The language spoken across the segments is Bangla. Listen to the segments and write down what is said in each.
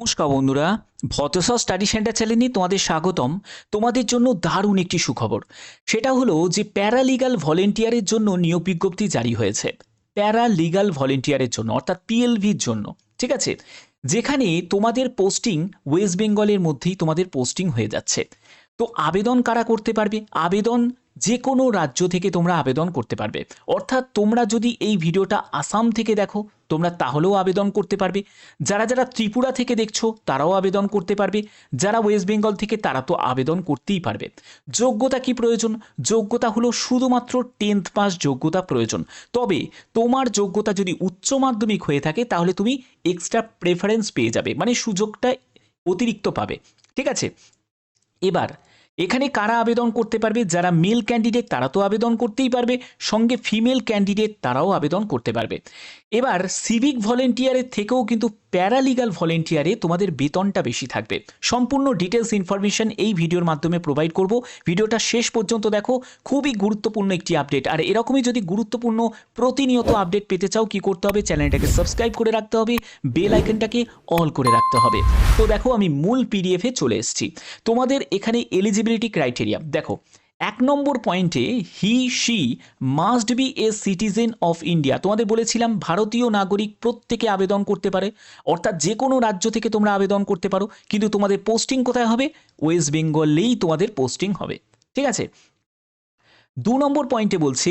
নমস্কার বন্ধুরা ভতসা স্টাডি সেন্টার চ্যানেলে তোমাদের স্বাগতম। তোমাদের জন্য দারুণ একটি সুখবর। সেটা হলো যে প্যারালিগাল ভলেন্টিয়ারের জন্য নিয়োগ বিজ্ঞপ্তি জারি হয়েছে। প্যারালিগাল ভলেন্টিয়ারের জন্য, অর্থাৎ পিএলভির জন্য, ঠিক আছে? যেখানে তোমাদের পোস্টিং ওয়েস্ট বেঙ্গলের মধ্যেই তোমাদের পোস্টিং হয়ে যাচ্ছে। তো আবেদন কারা করতে পারবে? আবেদন যে কোনো রাজ্য থেকে তোমরা আবেদন করতে পারবে। অর্থাৎ তোমরা যদি এই ভিডিওটা আসাম থেকে দেখো, তোমরা তাহলেও আবেদন করতে পারবে। যারা যারা ত্রিপুরা থেকে দেখছ, তারাও আবেদন করতে পারবে। যারা ওয়েস্ট বেঙ্গল থেকে, তারা তো আবেদন করতেই পারবে। যোগ্যতা কি প্রয়োজন? যোগ্যতা হলো শুধুমাত্র টেন্থ পাস যোগ্যতা প্রয়োজন। তবে তোমার যোগ্যতা যদি উচ্চ মাধ্যমিক হয়ে থাকে, তাহলে তুমি এক্সট্রা প্রেফারেন্স পেয়ে যাবে। মানে সুযোগটা অতিরিক্ত পাবে। ঠিক আছে? এবার এখানে কারা আবেদন করতে পারবে? যারা মেল ক্যান্ডিডেট তারা তো আবেদন করতেই পারবে। সঙ্গে ফিমেল ক্যান্ডিডেট তারাও আবেদন করতে পারবে। এবার সিভিক ভলেন্টিয়ারের থেকেও কিন্তু প্যারালিগাল ভলেন্টিয়ারে তোমাদের বেতনটা বেশি থাকবে। সম্পূর্ণ ডিটেলস ইনফরমেশন এই ভিডিওর মাধ্যমে প্রোভাইড করব। ভিডিওটা শেষ পর্যন্ত দেখো, খুবই গুরুত্বপূর্ণ একটি আপডেট আর এরকমই যদি গুরুত্বপূর্ণ প্রতিনিয়ত আপডেট পেতে চাও, কি করতে হবে? চ্যানেলটাকে সাবস্ক্রাইব করে রাখতে হবে বেল আইকনটাকে অল করে রাখতে হবে। তো দেখো, আমি মূল পিডিএফে চলে এসেছি। তোমাদের এখানে এলিজিবিলিটি ক্রাইটেরিয়া দেখো এক নম্বর পয়েন্টে he she must be a citizen of India তোমাদের বলেছিলাম ভারতীয় নাগরিক প্রত্যেকে আবেদন করতে পারে, অর্থাৎ যে কোনো রাজ্য থেকে তোমরা আবেদন করতে পারো, কিন্তু তোমাদের পোস্টিং কোথায় হবে? ওয়েস্ট বেঙ্গলেই তোমাদের পোস্টিং হবে। ঠিক আছে? দু নম্বর পয়েন্টে বলছে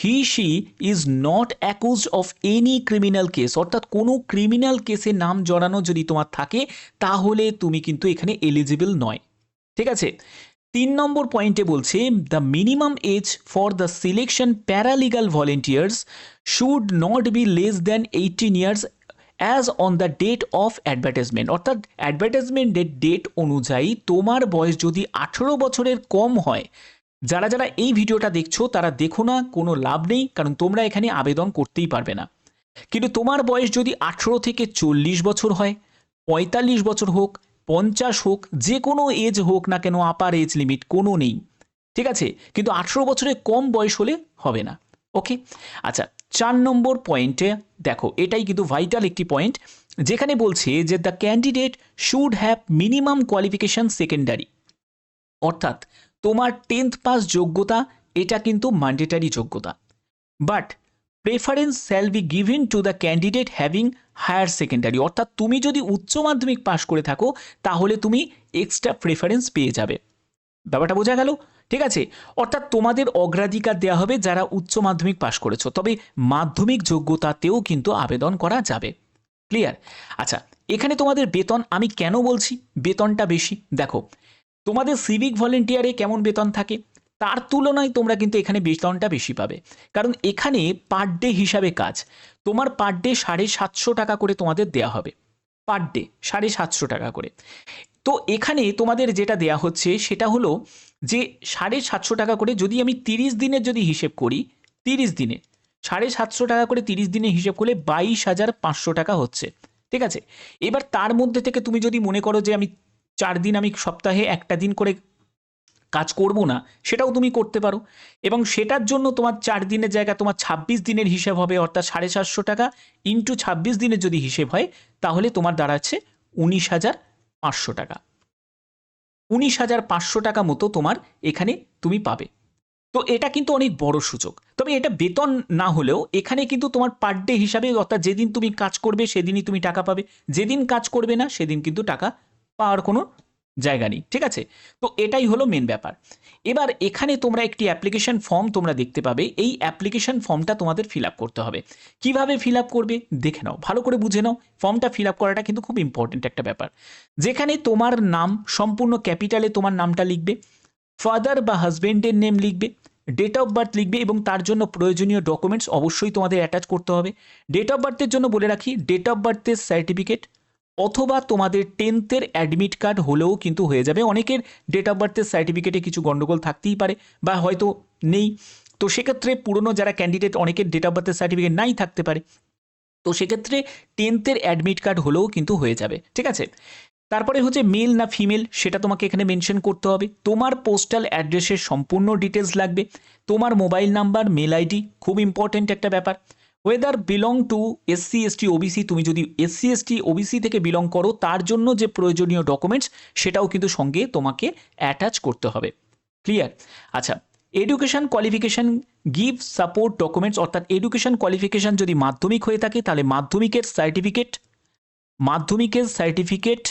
he she is not accused of any criminal case অর্থাৎ কোনো ক্রিমিনাল কেসে নাম জড়ানো যদি তোমার থাকে, তাহলে তুমি কিন্তু এখানে এলিজিবল নয়। ঠিক আছে? তিন নম্বর পয়েন্টে বলছে the minimum age for the selection paralegal volunteers should not be less than eighteen years as on the date of advertisement অর্থাৎ অ্যাডভার্টাইজমেন্টের ডেট অনুযায়ী তোমার বয়স যদি আঠেরো বছরের কম হয়, যারা যারা এই ভিডিওটা দেখছ, তারা দেখো না, কোনো লাভ নেই, কারণ তোমরা এখানে আবেদন করতেই পারবে না। কিন্তু তোমার বয়স যদি আঠেরো থেকে চল্লিশ বছর হয়, পঁয়তাল্লিশ বছর হোক পঞ্চাশ হোক, যে কোনো এজ হোক না কেন আপার এজ লিমিট কোনো নেই। ঠিক আছে? কিন্তু আঠেরো বছরের কম বয়স হলে হবে না। ওকে আচ্ছা চার নম্বর পয়েন্টে দেখো, এটাই কিন্তু ভাইটাল একটি পয়েন্ট যেখানে বলছে যে the candidate should have minimum qualification secondary অর্থাৎ তোমার টেন্থ পাস যোগ্যতা, এটা কিন্তু ম্যান্ডেটারি যোগ্যতা। But preference shall be given to the candidate having higher secondary অর্থাৎ তুমি যদি উচ্চ মাধ্যমিক পাশ করে থাকো, তাহলে তুমি এক্সট্রা প্রেফারেন্স পেয়ে যাবে। ব্যাপারটা বোঝা গেল? ঠিক আছে? অর্থাৎ তোমাদের অগ্রাধিকার দেওয়া হবে যারা উচ্চ মাধ্যমিক পাশ করেছ, তবে মাধ্যমিক যোগ্যতাতেও কিন্তু আবেদন করা যাবে। ক্লিয়ার আচ্ছা এখানে তোমাদের বেতন আমি কেন বলছি? বেতনটা বেশি। দেখো, তোমাদের সিভিক ভলেন্টিয়ারে কেমন বেতন থাকে? তার তুলনায় তোমরা কিন্তু এখানে বেতনটা বেশি পাবে। কারণ এখানে পার ডে হিসাবে কাজ। তোমার পার ডে সাড়ে সাতশো টাকা করে তোমাদের দেয়া হবে। পার ডে সাড়ে সাতশো টাকা করে। তো এখানে তোমাদের যেটা দেয়া হচ্ছে সেটা হলো যে সাড়ে সাতশো টাকা করে যদি আমি তিরিশ দিনের যদি হিসেব করি, তিরিশ দিনে, সাড়ে সাতশো টাকা করে তিরিশ দিনে হিসেব করলে বাইশ হাজার পাঁচশো টাকা হচ্ছে। ঠিক আছে? এবার তার মধ্যে থেকে তুমি যদি মনে করো যে আমি চার দিন আমি সপ্তাহে একটা দিন করে কাজ করব না, সেটাও তুমি করতে পারো। এবং সেটার জন্য তোমার চার দিনের জায়গা, তোমার ছাব্বিশ দিনের হিসেব হবে, অর্থাৎ সাড়ে সাতশো টাকা ইন্টু ছাব্বিশ দিনের যদি হিসেব হয়, তাহলে তোমার দাঁড়াচ্ছে উনিশ হাজার পাঁচশো টাকা। উনিশ হাজার পাঁচশো টাকা মতো তোমার এখানে তুমি পাবে। তো এটা কিন্তু অনেক বড় সুযোগ। তবে এটা বেতন না হলেও এখানে কিন্তু তোমার পার ডে হিসাবে, অর্থাৎ যেদিন তুমি কাজ করবে, সেদিনই তুমি টাকা পাবে। যেদিন কাজ করবে না, সেদিন কিন্তু টাকা পাওয়ার কোনো জায়গা নেই, ঠিক আছে? তো এটাই হলো মেন ব্যাপার। এবার এখানে তোমরা একটি অ্যাপ্লিকেশন ফর্ম তোমরা দেখতে পাবে, এই অ্যাপ্লিকেশন ফর্মটা তোমাদের ফিল আপ করতে হবে। কীভাবে ফিল আপ করবে? দেখে নাও, ভালো করে বুঝে নাও। ফর্মটা ফিল আপ করাটা কিন্তু খুব ইম্পর্টেন্ট একটা ব্যাপার। যেখানে তোমার নাম, সম্পূর্ণ ক্যাপিটালে তোমার নামটা লিখবে ফাদার বা হাজবেন্ডের নেম লিখবে ডেট অফ বার্থ লিখবে এবং তার জন্য প্রয়োজনীয় ডকুমেন্টস অবশ্যই তোমাদের অ্যাটাচ করতে হবে। ডেট অফ বার্থের জন্য বলে রাখি ডেট অফ বার্থের সার্টিফিকেট অথবা তোমাদের টেন্থের অ্যাডমিট কার্ড হলেও কিন্তু হয়ে যাবে। অনেকের ডেট অফ বার্থের সার্টিফিকেটে কিছু গণ্ডগোল থাকতেই পারে বা হয়তো নেই। তো সেক্ষেত্রে পুরনো যারা ক্যান্ডিডেট অনেকের ডেট অফ বার্থের সার্টিফিকেট নাই থাকতে পারে। তো সেক্ষেত্রে টেন্থের অ্যাডমিট কার্ড হলেও কিন্তু হয়ে যাবে। ঠিক আছে? তারপরে হচ্ছে মেল না ফিমেল সেটা তোমাকে এখানে মেনশন করতে হবে। তোমার পোস্টাল অ্যাড্রেসের সম্পূর্ণ ডিটেলস লাগবে। তোমার মোবাইল নাম্বার মেল আইডি খুব ইম্পর্টেন্ট একটা ব্যাপার। Whether belong to SC ST OBC তুমি যদি এসসি এসটি ওবিসি থেকে বিলং করো, তার জন্য যে প্রয়োজনীয় ডকুমেন্টস সেটাও কিন্তু সঙ্গে তোমাকে অ্যাটাচ করতে হবে। ক্লিয়ার আচ্ছা education qualification give support documents অর্থাৎ এডুকেশন কোয়ালিফিকেশন যদি মাধ্যমিক হয়ে থাকে, তাহলে মাধ্যমিকের সার্টিফিকেট মাধ্যমিকের সার্টিফিকেট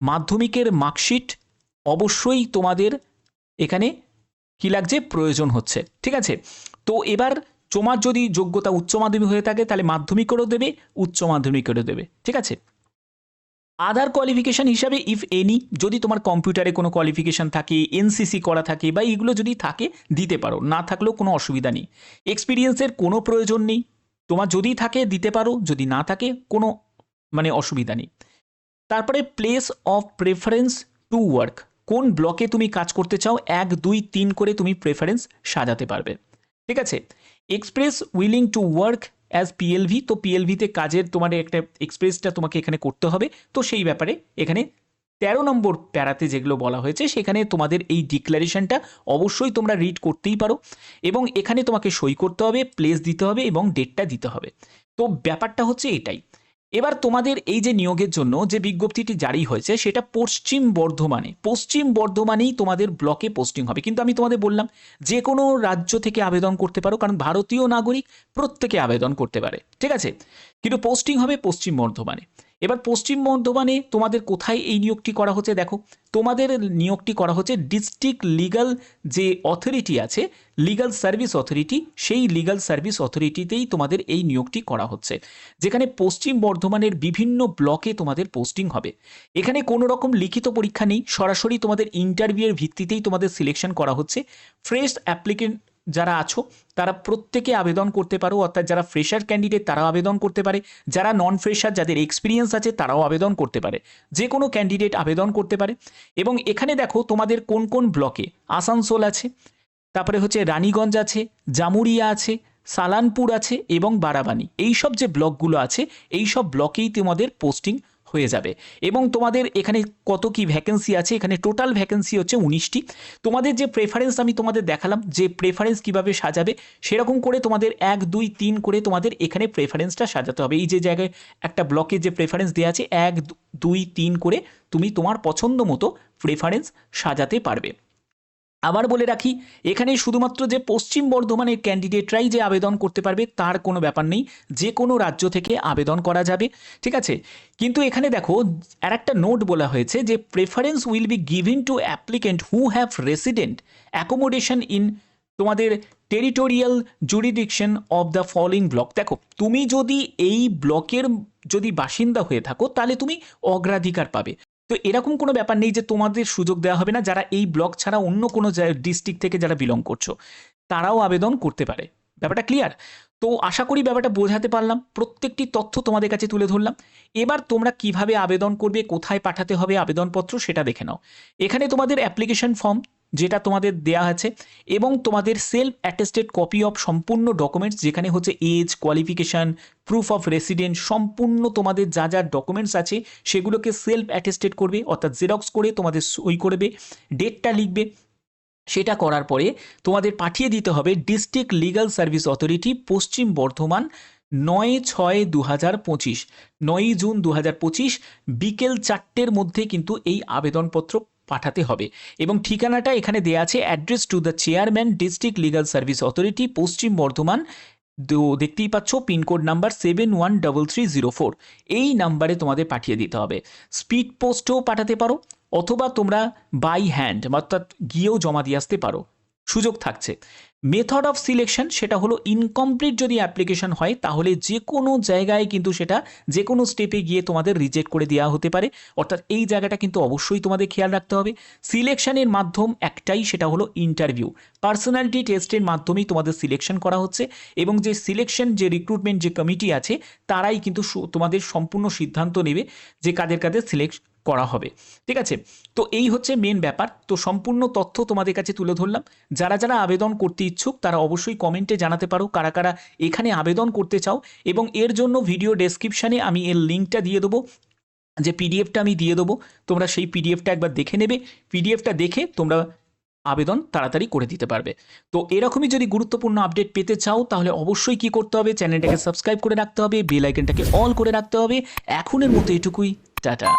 মাধ্যমিকের মার্কশিট অবশ্যই তোমাদের এখানে কি লাগছে? প্রয়োজন হচ্ছে। ঠিক আছে? তো এবার তোমার যদি যোগ্যতা উচ্চ মাধ্যমিক হয়ে থাকে, তাহলে মাধ্যমিকেরও দেবে, উচ্চ মাধ্যমিকেরও দেবে। ঠিক আছে? আদার কোয়ালিফিকেশান হিসাবে ইফ এনি যদি তোমার কম্পিউটারে কোনো কোয়ালিফিকেশান থাকে এনসিসি করা থাকে, বা এইগুলো যদি থাকে, দিতে পারো। না থাকলেও কোনো অসুবিধা নেই। এক্সপিরিয়েন্সের কোনো প্রয়োজন নেই। তোমার যদি থাকে, দিতে পারো। যদি না থাকে, কোনো মানে অসুবিধা নেই। তারপরে place of preference to work কোন ব্লকে তুমি কাজ করতে চাও, এক, দুই, তিন করে তুমি প্রেফারেন্স সাজাতে পারবে। ঠিক আছে? Express willing to work as PLV তো পিএলভিতে কাজের তোমার একটা এক্সপ্রেসটা তোমাকে এখানে করতে হবে। তো সেই ব্যাপারে এখানে তেরো নম্বর প্যারাতে যেগুলো বলা হয়েছে, সেখানে তোমাদের এই ডিক্লারেশনটা অবশ্যই তোমরা রিড করতেই পারো এবং এখানে তোমাকে সই করতে হবে প্লেস দিতে হবে এবং ডেটটা দিতে হবে। তো ব্যাপারটা হচ্ছে এটাই। এবার তোমাদের এই যে নিয়োগের জন্য যে বিজ্ঞপ্তিটি জারি হয়েছে, সেটা পশ্চিম বর্ধমানে। পশ্চিম বর্ধমানেই তোমাদের ব্লকে পোস্টিং হবে। কিন্তু আমি তোমাদের বললাম, যে কোনো রাজ্য থেকে আবেদন করতে পারো, কারণ ভারতীয় নাগরিক প্রত্যেকে আবেদন করতে পারে। ঠিক আছে? কিন্তু পোস্টিং হবে পশ্চিম বর্ধমানে। এবার পশ্চিম বর্ধমানে তোমাদের কোথায় এই নিয়োগটি করা হচ্ছে দেখো। তোমাদের নিয়োগটি করা হচ্ছে ডিস্ট্রিক্ট লিগাল যে অথরিটি আছে লিগাল সার্ভিস অথরিটি সেই লিগাল সার্ভিস অথরিটিতেই তোমাদের এই নিয়োগটি করা হচ্ছে। যেখানে পশ্চিম বর্ধমানের বিভিন্ন ব্লকে তোমাদের পোস্টিং হবে। এখানে কোনো রকম লিখিত পরীক্ষা নেই, সরাসরি তোমাদের ইন্টারভিউয়ের ভিত্তিতেই তোমাদের সিলেকশন করা হচ্ছে। ফ্রেশ অ্যাপ্লিকেন্ট যারা আছো, তারা প্রত্যেকে আবেদন করতে পারো, অর্থাৎ যারা ফ্রেশার ক্যান্ডিডেট তারাও আবেদন করতে পারে, যারা নন ফ্রেশার যাদের এক্সপিরিয়েন্স আছে তারাও আবেদন করতে পারে। যে কোনো ক্যান্ডিডেট আবেদন করতে পারে। এবং এখানে দেখো তোমাদের কোন কোন ব্লকে আসানসোল আছে, তারপরে হচ্ছে রানীগঞ্জ আছে, জামুরিয়া আছে, সালানপুর আছে এবং বারাবানি। এই সব যে ব্লকগুলো আছে এই সব ব্লকেই তোমাদের পোস্টিং হয়ে যাবে। এবং তোমাদের এখানে কত কি ভ্যাকেন্সি আছে? এখানে টোটাল ভ্যাকেন্সি হচ্ছে উনিশটি। তোমাদের যে প্রেফারেন্স আমি তোমাদের দেখালাম, যে প্রেফারেন্স কীভাবে সাজাবে, সেরকম করে তোমাদের এক, দুই, তিন করে তোমাদের এখানে প্রেফারেন্সটা সাজাতে হবে। এই যে জায়গায় একটা ব্লকে যে প্রেফারেন্স দেওয়া আছে, এক, দুই, তিন করে তুমি তোমার পছন্দ মতো প্রেফারেন্স সাজাতে পারবে। আবার বলে রাখি এখানে শুধুমাত্র যে পশ্চিম বর্ধমানের ক্যান্ডিডেটরাই যে আবেদন করতে পারবে তার কোনো ব্যাপার নেই, যে কোনো রাজ্য থেকে আবেদন করা যাবে, ঠিক আছে? কিন্তু এখানে দেখো, আর একটা নোট বলা হয়েছে যে preference will be given to applicant who have resident accommodation in তোমাদের territorial jurisdiction of the following block দেখো, তুমি যদি এই ব্লকের যদি বাসিন্দা হয়ে থাকো, তাহলে তুমি অগ্রাধিকার পাবে। তো এরকম কোনো ব্যাপার নেই যে তোমাদের সুযোগ দেওয়া হবে না, যারা এই ব্লক ছাড়া অন্য কোনো ডিস্ট্রিক্ট থেকে যারা বিলং করছ, তারাও আবেদন করতে পারে। ব্যাপারটা ক্লিয়ার তো আশা করি ব্যাপারটা বোঝাতে পারলাম। প্রত্যেকটি তথ্য তোমাদের কাছে তুলে ধরলাম। এবার তোমরা কীভাবে আবেদন করবে, কোথায় পাঠাতে হবে আবেদনপত্র সেটা দেখে নাও। এখানে তোমাদের অ্যাপ্লিকেশন ফর্ম যেটা তোমাদের দেয়া আছে এবং তোমাদের সেলফ অ্যাটেস্টেড কপি অফ সম্পূর্ণ ডকুমেন্টস যেখানে হচ্ছে age qualification proof of resident সম্পূর্ণ তোমাদের যা যা ডকুমেন্টস আছে সেগুলোকে সেলফ অ্যাটেস্টেড করবে অর্থাৎ জেরক্স করে তোমাদের সই করবে ডেটটা লিখবে। সেটা করার পরে তোমাদের পাঠিয়ে দিতে হবে district legal service authority Paschim Bardhaman নয় ছয় দু হাজার পঁচিশ। নয়ই জুন দু হাজার পঁচিশ বিকেল চারটের মধ্যে কিন্তু এই আবেদনপত্র পাঠাতে হবে। এবং ঠিকানাটা এখানে দেওয়া আছে address to the chairman district legal service authority Paschim Bardhaman. দেখতেই পাচ্ছ, pin code number seven one double three zero four এই নাম্বারে তোমাদের পাঠিয়ে দিতে হবে। স্পিড পোস্টেও পাঠাতে পারো, অথবা তোমরা বাই হ্যান্ড অর্থাৎ গিয়েও জমা দিয়ে আসতে পারো। সুযোগ থাকছে। মেথড অফ সিলেকশন সেটা হলো ইনকমপ্লিট যদি অ্যাপ্লিকেশন হয়, তাহলে যে কোনো জায়গায় কিন্তু সেটা যে কোনো স্টেপে গিয়ে তোমাদের রিজেক্ট করে দেওয়া হতে পারে। অর্থাৎ এই জায়গাটা কিন্তু অবশ্যই তোমাদের খেয়াল রাখতে হবে। সিলেকশনের মাধ্যম একটাই সেটা হলো ইন্টারভিউ পার্সোনালিটি টেস্টের মাধ্যমেই তোমাদের সিলেকশন করা হচ্ছে এবং যে সিলেকশন যে রিক্রুটমেন্ট যে কমিটি আছে, তারাই কিন্তু তোমাদের সম্পূর্ণ সিদ্ধান্ত নেবে যে কাদের কাদের সিলেক্ট করা হবে। ঠিক আছে? তো এই হচ্ছে মেন ব্যাপার। তো সম্পূর্ণ তথ্য তোমাদের কাছে তুলে ধরলাম। যারা যারা আবেদন করতে ইচ্ছুক, তারা অবশ্যই কমেন্টে জানাতে পারো কারা কারা এখানে আবেদন করতে চাও এবং এর জন্য ভিডিও ডেসক্রিপশানে আমি এর লিঙ্কটা দিয়ে দেবো। যে পিডিএফটা আমি দিয়ে দেবো, তোমরা সেই পিডিএফটা একবার দেখে নেবে। পিডিএফটা দেখে তোমরা আবেদন তাড়াতাড়ি করে দিতে পারবে। তো এরকমই যদি গুরুত্বপূর্ণ আপডেট পেতে চাও, তাহলে অবশ্যই কি করতে হবে? চ্যানেলটাকে সাবস্ক্রাইব করে রাখতে হবে বেল আইকনটাকে অল করে রাখতে হবে। এখনের মতো এটুকুই। টাটা।